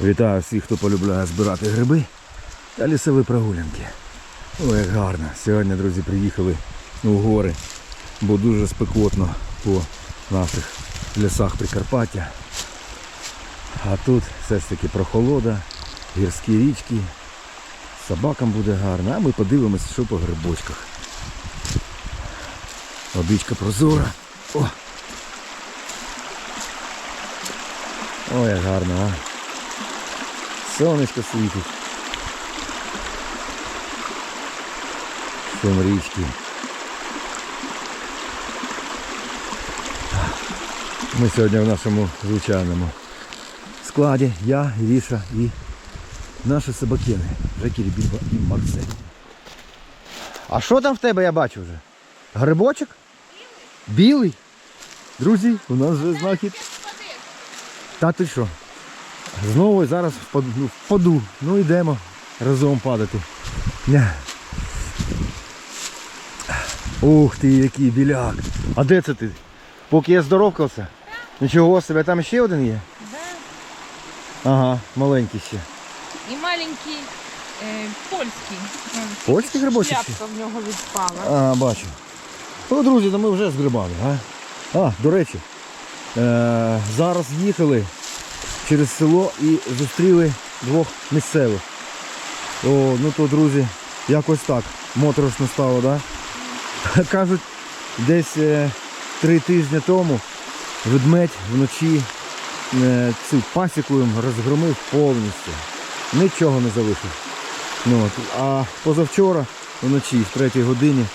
Вітаю всіх, хто полюбляє збирати гриби та лісові прогулянки. Ой, як гарно. Сьогодні, друзі, приїхали у гори, бо дуже спекотно по наших лісах Прикарпаття. А тут все ж таки прохолода, гірські річки. Собакам буде гарно, а ми подивимося, що по грибочках. Водичка прозора. О! Ой, як гарно, а. Сонечко світить. Шум річки. Ми сьогодні в нашому звичайному складі. Я, Іріша і наші собакини. Жекі Більба і Марсель. А що там в тебе я бачу вже? Грибочок? Білий? Білий? Друзі, у нас вже знахід. Та ти що? Знову зараз впаду. Ну. Ну йдемо разом падати. Ух ти, який біляк. А де це ти? Поки я здоровкався? Нічого себе, там ще один є? Да. Ага, маленький ще. І маленький е, польський. Польський грибочок? Шляпка в нього відпала. А, бачу. Ну, друзі, то ми вже згрибали, а? А, до речі, е- зараз їхали через село і зустріли двох місцевих. О, ну то, друзі, якось так. Моторошно стало, да? Кажуть, десь е, три тижні тому ведмедь вночі е, цю пасіку їм розгромив повністю. Нічого не залишив. Ну, от. А позавчора вночі, в третій годині,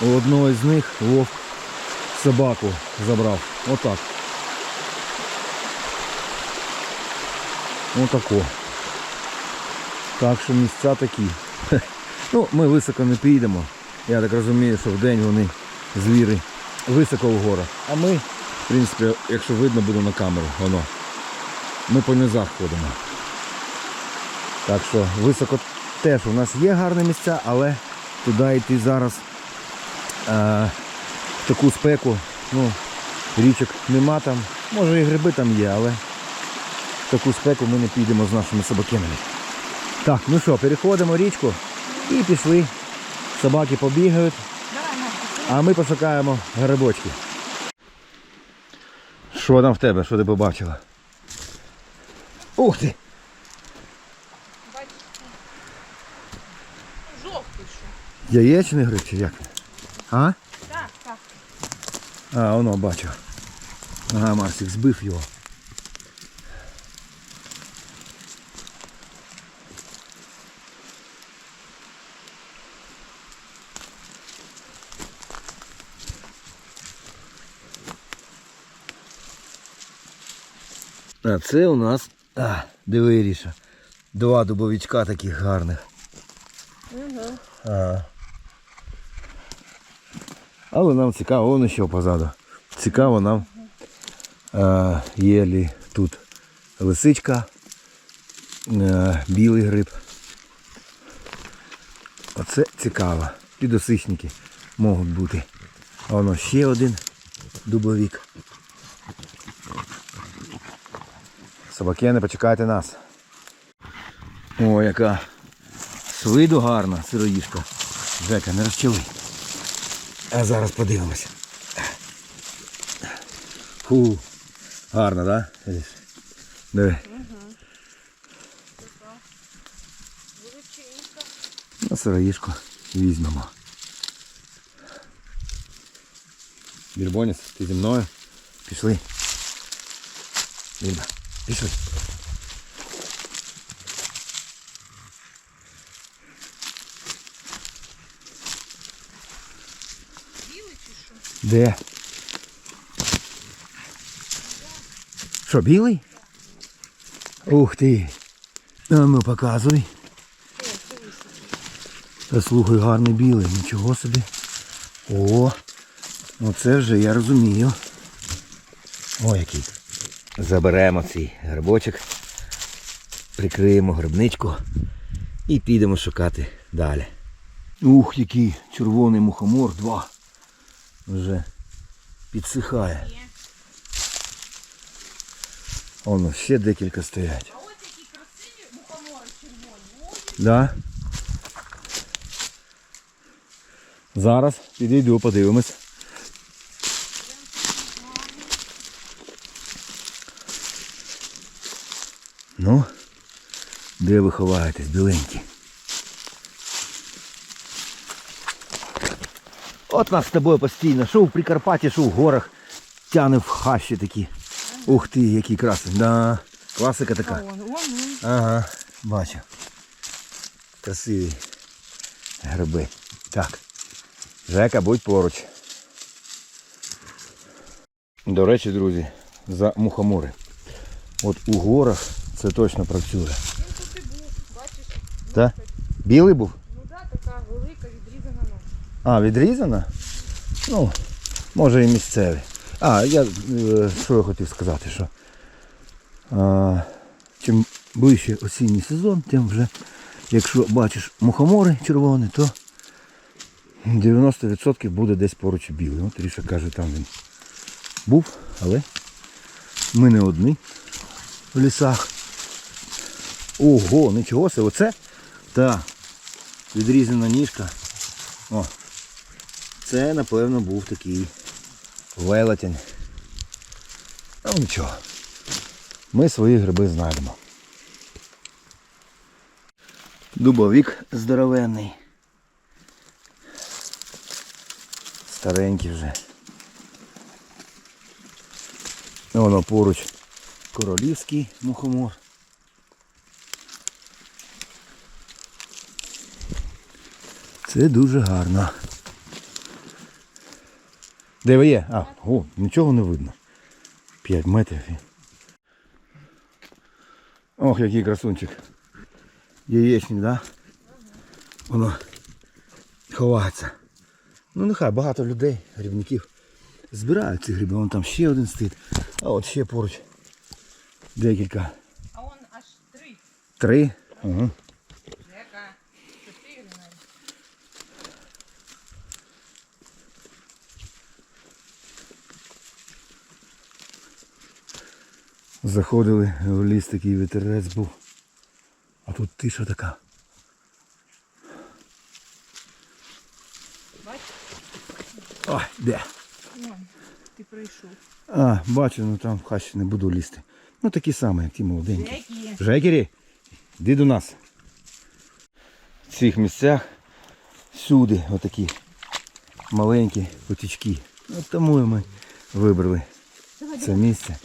у одного з них вовк собаку забрав. Отак. Отако. Так що місця такі. Ну, ми високо не підемо. Я так розумію, що вдень вони звіри високо в горах. А ми, в принципі, якщо видно буде на камеру, воно. Ми по низах ходимо. Так що високо теж у нас є гарні місця, але туди йти зараз е, в таку спеку, ну, річок нема там. Може і гриби там є, але в таку спеку ми не підемо з нашими собакинами. Так, ну що, переходимо річку і пішли. Собаки побігають, а ми пошукаємо грибочки. Що там в тебе? Що ти побачила? Ух ти! Жовтий що. Яєчний гриб чи як? А? Так, так. А, воно бачу. Ага, Марсик збив його. А це у нас, а, диви, Ріша, два дубовичка таких гарних. А. Але нам цікаво, воно що позаду. Цікаво нам а, є лі тут лисичка, а, білий гриб. Оце цікаво. Підосичники можуть бути. А воно ще один дубовик. Собакени, почекайте нас. О, яка з виду гарна сироїшка. Жека, не розчили. А зараз подивимося. Фу. Гарно, так? Да? Диви. Величенька. Ну, сироїшку візьмемо. Бірбонець, ти зі мною? Пішли. Більба, пішли. Де? Що, білий? Ух ти. А ну показуй. Та слухай, гарний білий, нічого собі. О, ну це вже я розумію. О, який. Заберемо цей грибочок, прикриємо грибничку і підемо шукати далі. Ух, який червоний мухомор, два. Вже підсихає. Воно ще декілька стоять. А ось який красивий. Да. Зараз підійду, подивимось. Ну, де ви ховаєтесь, біленькі? От нас з тобою постійно. Що в Прикарпатті, що в горах. Тяне в хащі такі. Ух ти, який красень. Да. Класика така. Ага, бачу. Красиві гриби. Так. Жека, будь поруч. До речі, друзі, за мухомори. От у горах це точно працює. він тут і був, бачиш? Так? Білий був? Ну да, така велика відрізана нога. А, відрізана? Ну, може і місцеві. А, я е, що я хотів сказати, що а, чим ближче осінній сезон, тим вже, якщо бачиш мухомори червоні, то 90% буде десь поруч білий. От Ріша каже, там він був, але ми не одні в лісах. Ого, нічого себе, оце? Так, відрізана ніжка. О, це, напевно, був такий велетень. Ну нічого. Ми свої гриби знайдемо. Дубовик здоровенний. Старенький вже. Воно поруч королівський мухомор. Це дуже гарно. Де ви є? А, о, нічого не видно. 5 метрів. Ох, який красунчик. Яєчник, да? Воно ховається. Ну нехай багато людей, грибників, збирають ці гриби. Вон там ще один стоїть. А от ще поруч. Декілька. А он аж три. Три. Угу. Заходили в ліс такий вітерець був. А тут тиша така. Бачиш? Ой, де? Ти прийшов. А, бачу, ну там в хащі не буду лізти. Ну такі самі, як ті молоденькі. Які? Жекері, йди до нас. В цих місцях всюди отакі маленькі потічки. От тому і ми вибрали це місце.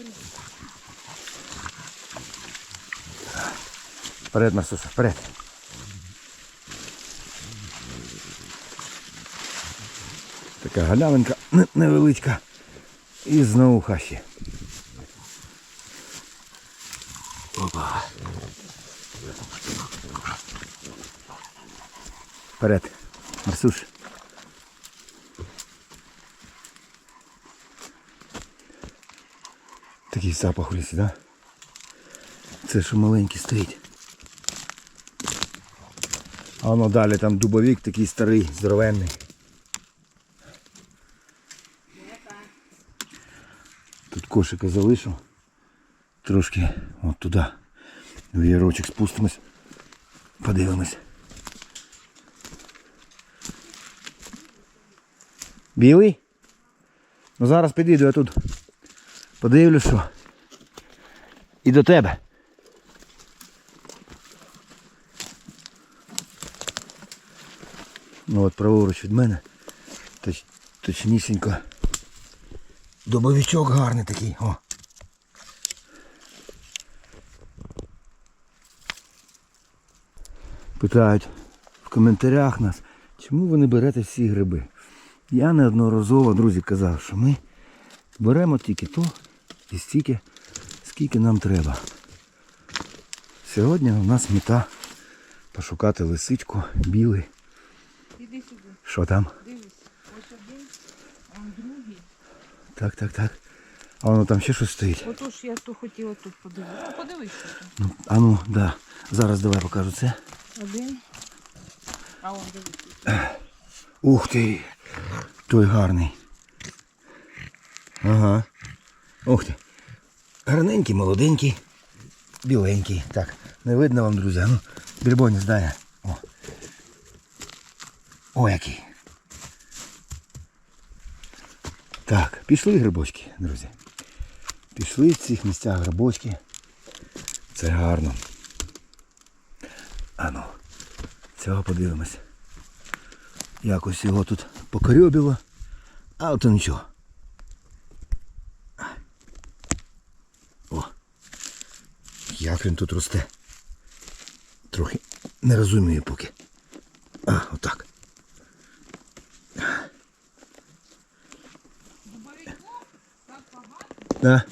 Вперед, Марсуша, вперед. Така галявинка невеличка. І знову хащі. Опа. Вперед. Марсуш. Такий запах у лісі, да? Це що маленький стоїть. А воно далі там дубовик такий старий, здоровенний. Тут кошика залишу. Трошки от туди. В ярочок спустимось. Подивимось. Білий? Ну зараз підійду я тут. Подивлюсь, що. І до тебе. Ну от праворуч від мене. Точ, точнісінько. Добовичок гарний такий. О. Питають в коментарях нас, чому ви не берете всі гриби. Я неодноразово, друзі, казав, що ми беремо тільки то і стільки, скільки нам треба. Сьогодні у нас мета пошукати лисичку, білий. Що там? дивись. Ось один, а другий. Так, так, так. А воно там ще щось стоїть. Отож я то хотіла тут подивитися. Ну подивись, що тут. Ну, а ну, да. Зараз давай покажу це. Один. А он дивись. Ух ти! Той гарний. Ага. Ух ти. Гарненький, молоденький, біленький. Так, не видно вам, друзі. Ну, більбо не знає. О, який. Так, пішли грибочки, друзі. Пішли в цих місцях грибочки. Це гарно. Ану, цього подивимось. Якось його тут покорьобило. А ото нічого. О. Як він тут росте. Трохи не розумію поки. А, отак. Да.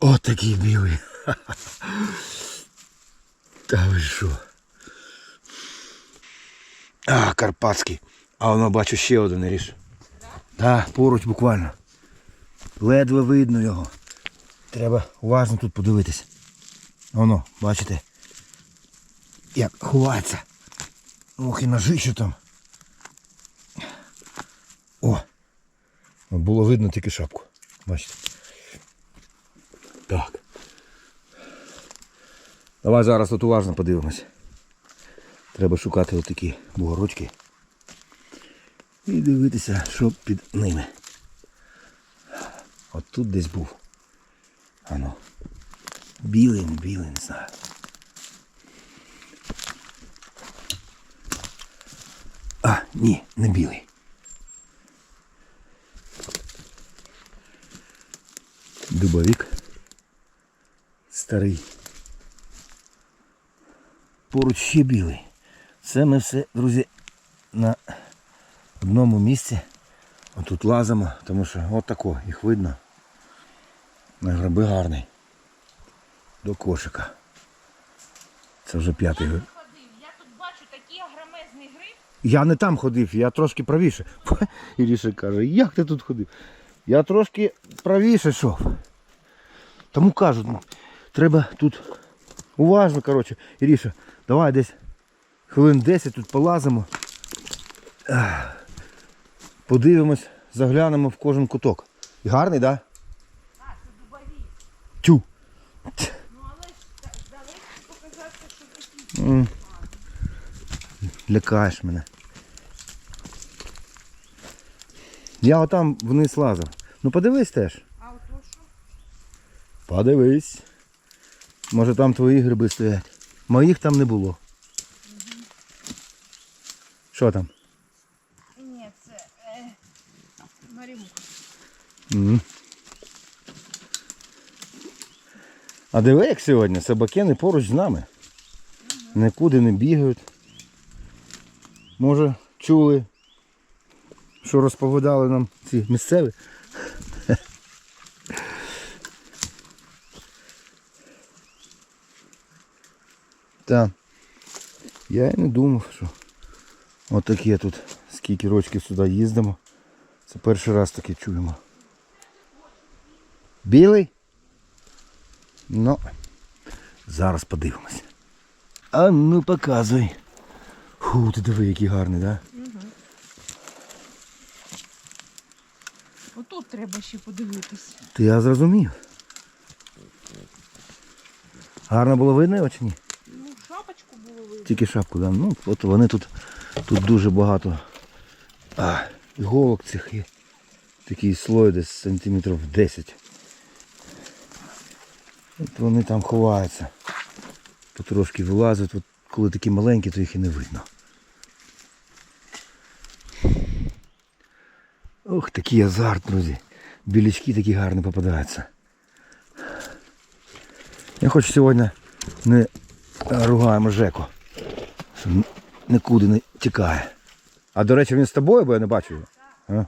О, такий білий. Та ви що? А, карпатський. А воно бачу ще один ріж. Так, поруч буквально. Ледве видно його. Треба уважно тут подивитись. Воно, бачите? Як ховається. Ох і ножище там. О! Було видно тільки шапку. Бачите? Так. Давай зараз тут уважно подивимось. Треба шукати отакі бугорочки. І дивитися, що під ними. От тут десь був. Ано. Білий, не білий, не знаю. А, ні, не білий. Дубовик. Старий. Поруч ще білий. Це ми все, друзі, на одному місці. Отут лазимо, тому що от тако, їх видно. На гриби гарний. До кошика. Це вже п'ятий гриб. Я тут бачу такий агромезний гриб. Я не там ходив, я трошки правіше. Іріша каже, як ти тут ходив? Я трошки правіше йшов. Тому кажу, ну, треба тут уважно, коротше. Іріша, давай десь хвилин 10 тут полазимо. Подивимось, заглянемо в кожен куток. І гарний, так? А, це дубові. Тю. Ну але далеко показався, що такі. Лякаєш мене. Я отам вниз лазив. Ну подивись теж. Подивись. Може там твої гриби стоять. Моїх там не було. Що там? Ні, це е, Марімук. М. А диви, як сьогодні, собакени поруч з нами. Нікуди не бігають. Може, чули, що розповідали нам ці місцеві. Так. Я і не думав, що отаке тут скільки років сюди їздимо. Це перший раз таке чуємо. Білий? Ну, зараз подивимось. А ну показуй. Фу, ти диви, який гарний, так? Да? Отут треба ще подивитись. Ти я зрозумів. Гарно було видно його чи ні? Ну, шапочку було видно. Тільки шапку, да? Ну, от вони тут, тут дуже багато а, іголок цих і такий слой десь сантиметрів 10. От вони там ховаються. Потрошки вилазять, от коли такі маленькі, то їх і не видно. Ох, такий азарт, друзі. Білячки такі гарні попадаються. Я хочу сьогодні не ругаємо Жеку. Що нікуди не тікає. А до речі, він з тобою, бо я не бачу його. А?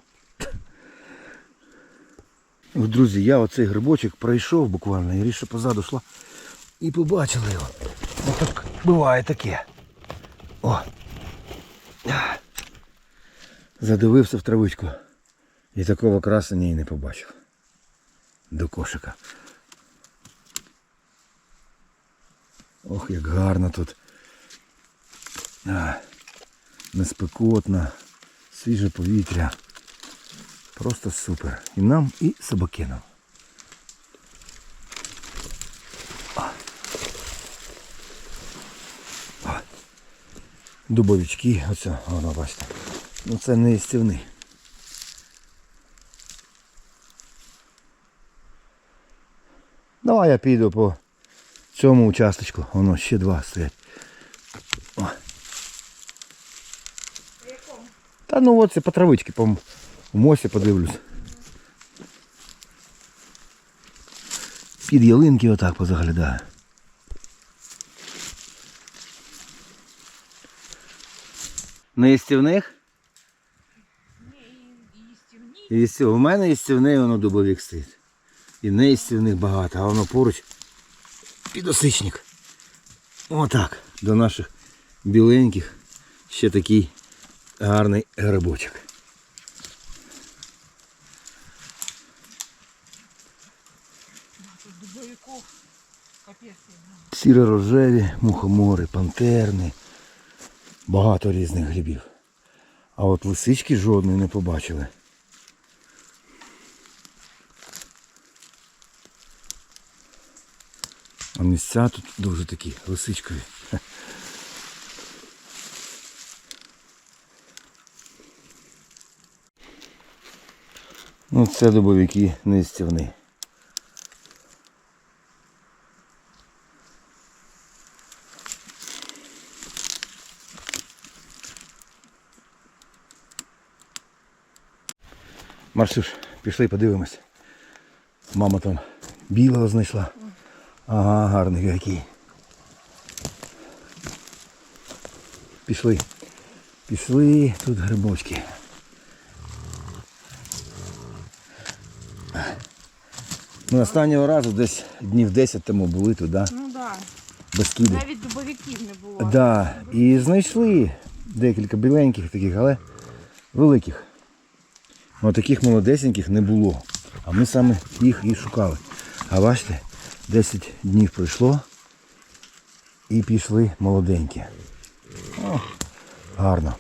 Друзі, я оцей грибочок пройшов буквально, і Ріша позаду йшла і побачила його. Ось так буває таке. О. Задивився в травичку. І такого красення і не побачив. До кошика. Ох, як гарно тут. А, неспекотно, свіже повітря. Просто супер. І нам, і собакинам. Дубовички. Оце, воно бачите. Ну це не істівний. Давай я піду по цьому участочку. Воно ще два стоять. О. Та ну от це по травички, по мосі подивлюсь. Під ялинки отак позаглядаю. Не істівних? І Істів. У мене істівний воно дубовик стоїть. І не істівних багато, а воно поруч підосичник. Отак. До наших біленьких ще такий гарний грибочок. капець. Сіро-рожеві, мухомори, пантерни. Багато різних грибів. А от лисички жодної не побачили. А місця тут дуже такі лисичкові. Ну це дубовики не стівни. Марсюш, пішли подивимось. Мама там білого знайшла. Ага, гарний який. Пішли. Пішли, тут грибочки. Ми останнього разу десь днів 10 тому були туди, Ну да. без кіди. Навіть дубовиків не було. Да, і знайшли декілька біленьких таких, але великих. Ну, таких молодесеньких не було. А ми саме їх і шукали. А бачите, 10 днів пройшло і пішли молоденькі. О, гарно.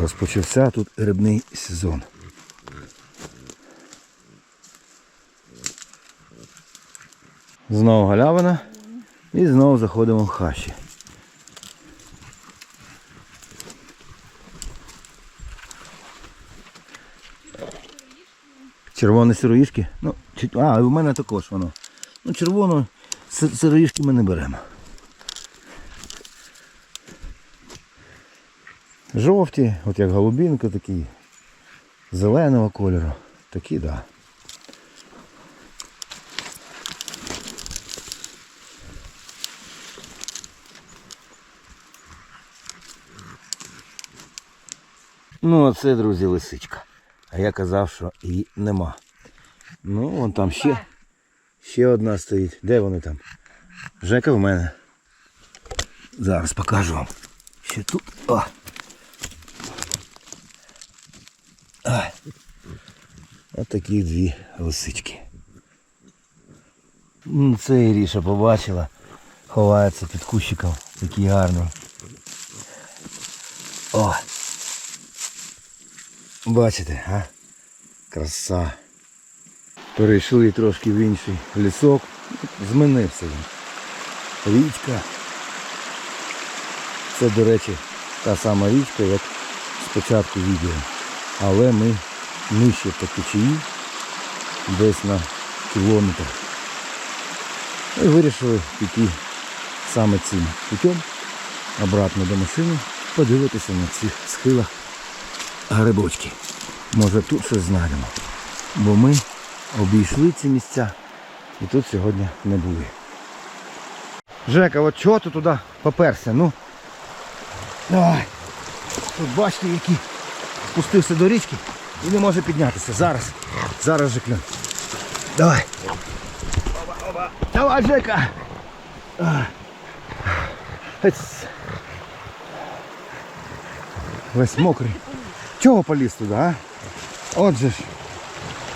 Розпочався тут рибний сезон. Знову галявина і знову заходимо в хащі. Червоні сироїшки? Ну, а, у мене також воно. Ну, червону си- сироїшки ми не беремо. Жовті, от як голубінка такі, зеленого кольору. Такі, так. Да. Ну, оце, друзі, лисичка. А я казав, що її нема. Ну, вон там ще, ще одна стоїть. Де вони там? Жека в мене. Зараз покажу вам. Ще тут. О. А. Такі дві лисички. Це Іріша побачила. Ховається під кущиком. Такий гарний. О! Бачите, а? Краса. Перейшли трошки в інший лісок. Змінився він. Річка. Це, до речі, та сама річка, як спочатку відео. Але ми нижче по течії, десь на кілометр. І вирішили піти саме цим путем обратно до машини, подивитися на цих схилах грибочки. Може тут щось знайдемо. Бо ми обійшли ці місця і тут сьогодні не були. Жека, от чого ти туди поперся? Ну. Давай. Тут бачите, який спустився до річки і не може піднятися. Зараз. Зараз же клюн. Давай. Оба, оба. Давай, Жека. Весь мокрий. Чого поліз туди, а? Отже ж.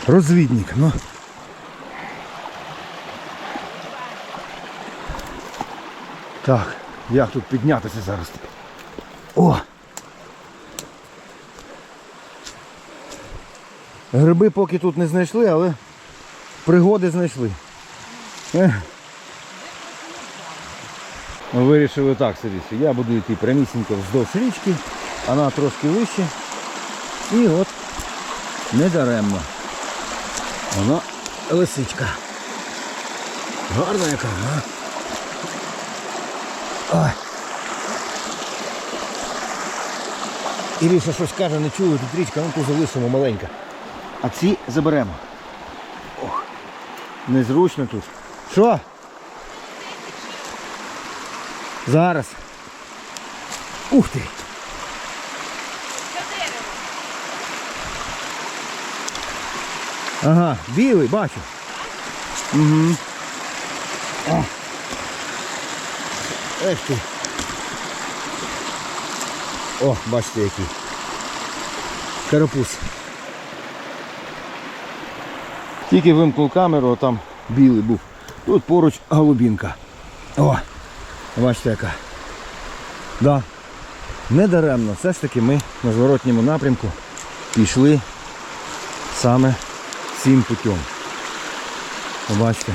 Розвідник, ну. Так, як тут піднятися зараз? О! Гриби поки тут не знайшли, але пригоди знайшли. Ми вирішили так що я буду йти прямісінько вздовж річки, вона трошки вище. І от недаремно. Вона лисичка. Гарна яка, а? Ой. Іріша щось каже, не чую, тут річка, ну ту залишимо маленька. А ці заберемо. Ох, незручно тут. Що? Зараз. Ух ти! За дерево. Ага, білий, бачу. Угу. Ех ти. О, бачите який. Карапуз. Тільки вимкнув камеру, а там білий був. Тут поруч голубінка. О, бачите яка. Да. Недаремно. Все ж таки ми на зворотньому напрямку пішли саме цим путем. Побачите.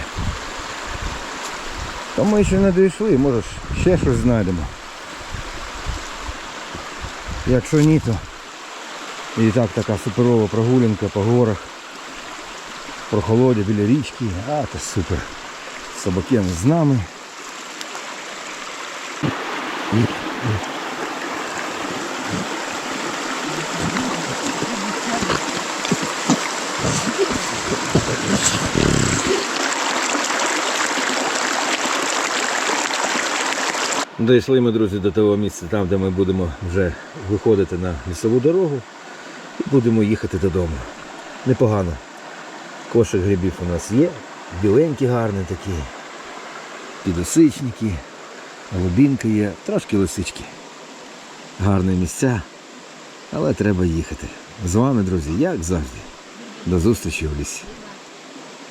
То ми ще не дійшли, може ще щось знайдемо. Якщо ні, то і так така суперова прогулянка по горах. Прохолодя біля річки. А, це супер. Собаки з нами. Дійшли ми, друзі, до того місця, там, де ми будемо вже виходити на лісову дорогу і будемо їхати додому. Непогано. Кошик грибів у нас є, біленькі гарні такі, підосичники, голубінка є, трошки лисички. Гарні місця, але треба їхати. З вами, друзі, як завжди. До зустрічі в лісі.